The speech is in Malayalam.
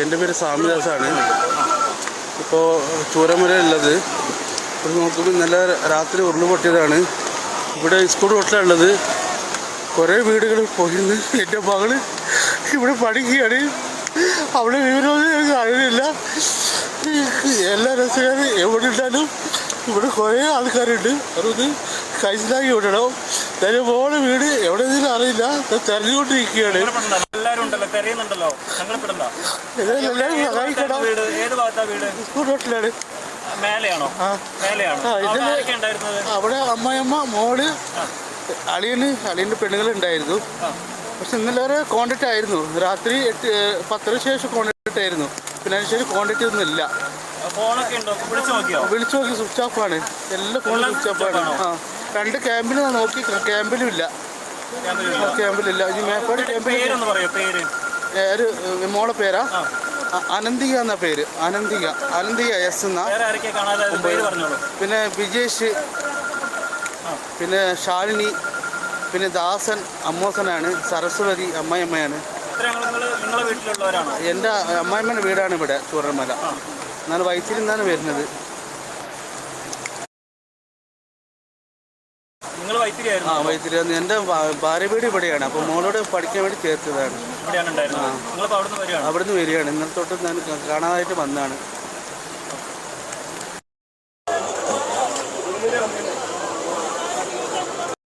എന്റെ പേര് സ്വാമിദാസാണ് ഇപ്പോൾ ചൂരമലയുള്ളത് ഇവിടെ നോക്കുമ്പോൾ ഇന്നലെ രാത്രി ഉരുൾ പൊട്ടിയതാണ്. ഇവിടെ സ്കൂൾ റോട്ടിലുള്ളത് കുറേ വീടുകൾ പോയിരുന്നു എന്റെ മകൾ ഇവിടെ പഠിക്കുകയാണ്. അവിടെ വിവരമൊന്നും എനിക്ക് അറിയില്ല എല്ലാ രസകാരും എവിടെ ഉണ്ടാലും ഇവിടെ കുറേ ആൾക്കാരുണ്ട്. അതൊന്ന് കൈസിലാക്കി വിടണം. പോലെ വീട് എവിടെയെങ്കിലും അറിയില്ല തെരഞ്ഞുകൊണ്ടിരിക്കുകയാണ്. എല്ലാവരും ഉണ്ടല്ലോ. തെരയുന്നുണ്ടല്ലോ. ഏത് ഭാഗത്താ വീട്? മേലെയാണോ? മേലെയാണോ? അവിടെ അമ്മയമ്മ മോൾ അളിയന് അളിയന്റെ പെണ്ണുങ്ങൾ ഉണ്ടായിരുന്നു പക്ഷെ ഇന്നലെ വരെ കോണ്ടാക്ട് ആയിരുന്നു. രാത്രി എട്ട് പത്തര ശേഷം കോണ്ടാക്ട് ആയിരുന്നു. പിന്നെ അതിനുശേഷം കോണ്ടാക്ട് ഒന്നും ഇല്ല. വിളിച്ചു നോക്കി സ്വിച്ച് ഓഫ് ആണ്. എല്ലാ ഫോണും സ്വിച്ച് ഓഫ് ആണ്. ആ. രണ്ട് ക്യാമ്പിൽ നോക്കി ക്യാമ്പിലും ഇല്ല. ക്യാമ്പിലില്ല. ഈ മേപ്പാടി ക്യാമ്പിൽ പേര് മോളെ പേരാ. അനന്തിക എന്ന പേര്. അനന്തിക. അനന്തിക എസ് എന്ന? പിന്നെ വിജേഷ്. പിന്നെ ശാലിനി. പിന്നെ ദാസൻ അമ്മോസനാണ്. സരസ്വതി അമ്മായിയമ്മയാണ്. എന്റെ അമ്മായിമ്മയുടെ വീടാണ് ഇവിടെ ചൂരമല എന്നാൽ വൈത്തിരി നിന്നാണ് വരുന്നത്. ആ വൈത്തിരി എന്റെ ഭാര്യ വീട് ഇവിടെയാണ്. അപ്പോൾ മോളോട് പഠിക്കാൻ വേണ്ടി ചേർത്തതാണ്. അവിടുന്ന് വരികയാണ്. ഇന്നലെ തൊട്ട് ഞാൻ കാണാതായിട്ട് വന്നതാണ്.